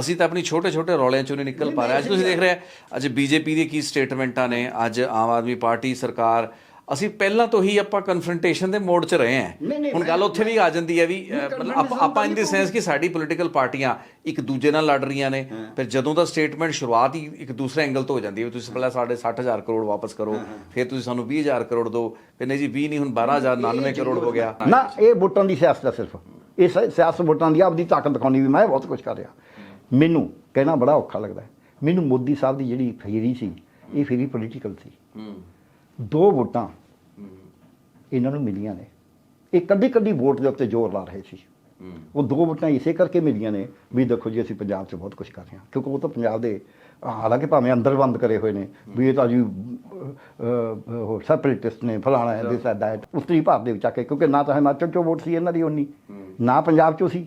ਅਸੀਂ ਤਾਂ ਆਪਣੀ ਛੋਟੇ ਛੋਟੇ ਰੌਲਿਆਂ ਚੋਂ ਨਹੀਂ ਨਿਕਲ ਪਾ ਰਹੇ। ਅੱਜ ਤੁਸੀਂ ਦੇਖ ਰਹੇ ਹੋ ਅੱਜ ਬੀਜੇਪੀ ਦੀ ਕੀ ਸਟੇਟਮੈਂਟਾਂ ਨੇ ਅੱਜ ਆਮ ਆਦਮੀ ਪਾਰਟੀ ਸਰਕਾਰ। ਅਸੀਂ ਪਹਿਲਾਂ ਤੋਂ ਹੀ ਆਪਾਂ ਕਨਫਰੰਟੇਸ਼ਨ ਦੇ ਮੋਡ 'ਚ ਰਹੇ ਹਾਂ ਹੁਣ ਗੱਲ ਉੱਥੇ ਵੀ ਆ ਜਾਂਦੀ ਹੈ ਵੀ ਆਪਾਂ- ਇਨ ਦੀ ਸੈਂਸ ਕਿ ਸਾਡੀ ਪੋਲੀਟੀਕਲ ਪਾਰਟੀਆਂ ਇੱਕ ਦੂਜੇ ਨਾਲ ਲੜ ਰਹੀਆਂ ਨੇ। ਫਿਰ ਜਦੋਂ ਦਾ ਸਟੇਟਮੈਂਟ ਸ਼ੁਰੂਆਤ ਹੀ ਇੱਕ ਦੂਸਰੇ ਐਂਗਲ ਤੋਂ ਹੋ ਜਾਂਦੀ ਹੈ ਤੁਸੀਂ ਪਹਿਲਾਂ ਸਾਡੇ 60000 ਕਰੋੜ ਵਾਪਸ ਕਰੋ ਫਿਰ ਤੁਸੀਂ ਸਾਨੂੰ 20000 ਕਰੋੜ ਦਿਓ। ਫਿਰ ਨਹੀਂ ਜੀ 20 ਨਹੀਂ ਹੁਣ 12099 ਕਰੋੜ ਹੋ ਗਿਆ। ਨਾ ਇਹ ਵੋਟਾਂ ਦੀ ਸਿਆਸਤ ਸਿਰਫ। ਇਹ ਸਿਆਸਤ ਵੋਟਾਂ ਦੀ ਆਪਦੀ ਤਾਕਤ ਦਿਖਾਉਣੀ ਵੀ ਮੈਂ ਬਹੁਤ ਕੁਝ ਕਰ ਰਿਹਾ। ਮੈਨੂੰ ਕਹਿਣਾ ਬੜਾ ਔਖਾ ਲੱਗਦਾ। ਮੈਨੂੰ ਮੋਦੀ ਸਾਹਿਬ ਦੀ ਜਿਹੜੀ ਫੇਰੀ ਸੀ ਇਹ ਫੇਰੀ ਪੋਲੀਟੀਕਲ ਸੀ। ਹੂੰ। ਦੋ ਵੋਟਾਂ ਇਹਨਾਂ ਨੂੰ ਮਿਲੀਆਂ ਨੇ। ਇਹ ਕੱਢੀ ਕੱਢੀ ਵੋਟ ਦੇ ਉੱਤੇ ਜ਼ੋਰ ਲਾ ਰਹੇ ਸੀ। ਉਹ ਦੋ ਵੋਟਾਂ ਇਸੇ ਕਰਕੇ ਮਿਲੀਆਂ ਨੇ ਵੀ ਦੇਖੋ ਜੀ ਅਸੀਂ ਪੰਜਾਬ 'ਚ ਬਹੁਤ ਕੁਝ ਕਰ ਰਹੇ ਹਾਂ। ਕਿਉਂਕਿ ਉਹ ਤਾਂ ਪੰਜਾਬ ਦੇ ਹਾਲਾਂਕਿ ਭਾਵੇਂ ਅੰਦਰ ਬੰਦ ਕਰੇ ਹੋਏ ਨੇ ਵੀ ਇਹ ਤਾਂ ਜੀ ਉਹ ਸੈਪਰੇਟਿਸਟ ਨੇ ਫਲਾਣਾ ਹੈ ਦਿਸ ਦੈਟ ਉੱਤਰੀ ਭਾਰਤ ਦੇ ਵਿੱਚ ਆ ਕੇ ਕਿਉਂਕਿ ਨਾ ਤਾਂ ਹਿਮਾਚਲ 'ਚੋਂ ਵੋਟ ਸੀ ਇਹਨਾਂ ਦੀ ਉਨੀ ਨਾ ਪੰਜਾਬ 'ਚੋਂ ਸੀ।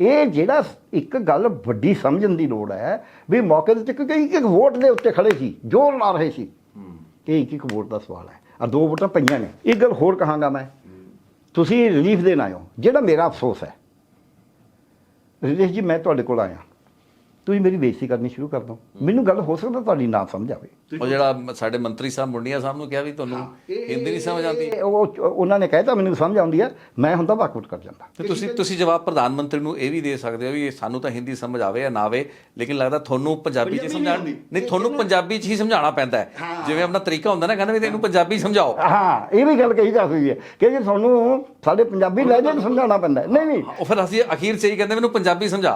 ਇਹ ਜਿਹੜਾ ਇੱਕ ਗੱਲ ਵੱਡੀ ਸਮਝਣ ਦੀ ਲੋੜ ਹੈ ਵੀ ਮੌਕੇ ਦੇ ਕਿਉਂਕਿ ਇੱਕ ਇੱਕ ਵੋਟ ਦੇ ਉੱਤੇ ਖੜੇ ਸੀ, ਜ਼ੋਰ ਲਾ ਰਹੇ ਸੀ। ਹੂੰ ਇਹ ਇੱਕ ਇੱਕ ਵੋਟ ਦਾ ਸਵਾਲ ਹੈ। ਆ ਦੋ ਵੋਟਾਂ ਪਈਆਂ ਨੇ। ਇੱਕ ਗੱਲ ਹੋਰ ਕਹਾਂਗਾ ਮੈਂ। ਤੁਸੀਂ ਰਿਲੀਫ ਦੇਣ ਆਇਓ ਜਿਹੜਾ ਮੇਰਾ ਅਫਸੋਸ ਹੈ। ਰਿਲੀਫ ਜੀ, ਮੈਂ ਤੁਹਾਡੇ ਕੋਲ ਆਇਆ। ਤੁਸੀਂ ਮੇਰੀ ਬੇਇੱਜ਼ਤੀ ਕਰਨੀ ਸ਼ੁਰੂ ਕਰ ਦੋ ਮੈਨੂੰ ਗੱਲ ਹੋ ਸਕਦਾ ਤੁਹਾਡੀ ਨਾ ਸਮਝ ਆਵੇ। ਉਹ ਜਿਹੜਾ ਸਾਡੇ ਮੰਤਰੀ ਸਾਹਿਬ ਮੁੰਡੀਆਂ ਸਾਹਿਬ ਨੂੰ ਕਿਹਾ ਵੀ ਤੁਹਾਨੂੰ ਹਿੰਦੀ ਨਹੀਂ ਸਮਝ ਆਉਂਦੀ। ਉਹ ਉਹਨਾਂ ਨੇ ਕਹਿਤਾ ਮੈਨੂੰ ਸਮਝ ਆਉਂਦੀ ਹੈ ਮੈਂ ਹੁੰਦਾ ਵਾਕਆਊਟ ਕਰ ਜਾਂਦਾ। ਤੇ ਤੁਸੀਂ ਤੁਸੀਂ ਜਵਾਬ ਪ੍ਰਧਾਨ ਮੰਤਰੀ ਨੂੰ ਇਹ ਵੀ ਦੇ ਸਕਦੇ ਹੋ ਵੀ ਸਾਨੂੰ ਤਾਂ ਹਿੰਦੀ ਸਮਝ ਆਵੇ ਜਾਂ ਨਾ ਆਵੇ ਲੇਕਿਨ ਲੱਗਦਾ ਤੁਹਾਨੂੰ ਪੰਜਾਬੀ ਚ ਸਮਝਾਣ ਨਹੀਂ ਤੁਹਾਨੂੰ ਪੰਜਾਬੀ ਚ ਹੀ ਸਮਝਾਉਣਾ ਪੈਂਦਾ ਹੈ। ਜਿਵੇਂ ਆਪਣਾ ਤਰੀਕਾ ਹੁੰਦਾ ਨਾ ਕਹਿੰਦਾ ਵੀ ਤੈਨੂੰ ਪੰਜਾਬੀ ਸਮਝਾਓ। ਹਾਂ ਇਹ ਵੀ ਗੱਲ ਕਹੀ ਜਾ ਸਕਦੀ ਹੈ ਕਿ ਜੇ ਤੁਹਾਨੂੰ ਸਾਡੇ ਪੰਜਾਬੀ ਲਹਿਜੇ ਨੂੰ ਸਮਝਾਉਣਾ ਪੈਂਦਾ। ਨਹੀਂ ਨਹੀਂ। ਉਹ ਫਿਰ ਅਸੀਂ ਅਖੀਰ ਚ ਹੀ ਕਹਿੰਦੇ ਮੈਨੂੰ ਪੰਜਾਬੀ ਸਮਝਾ।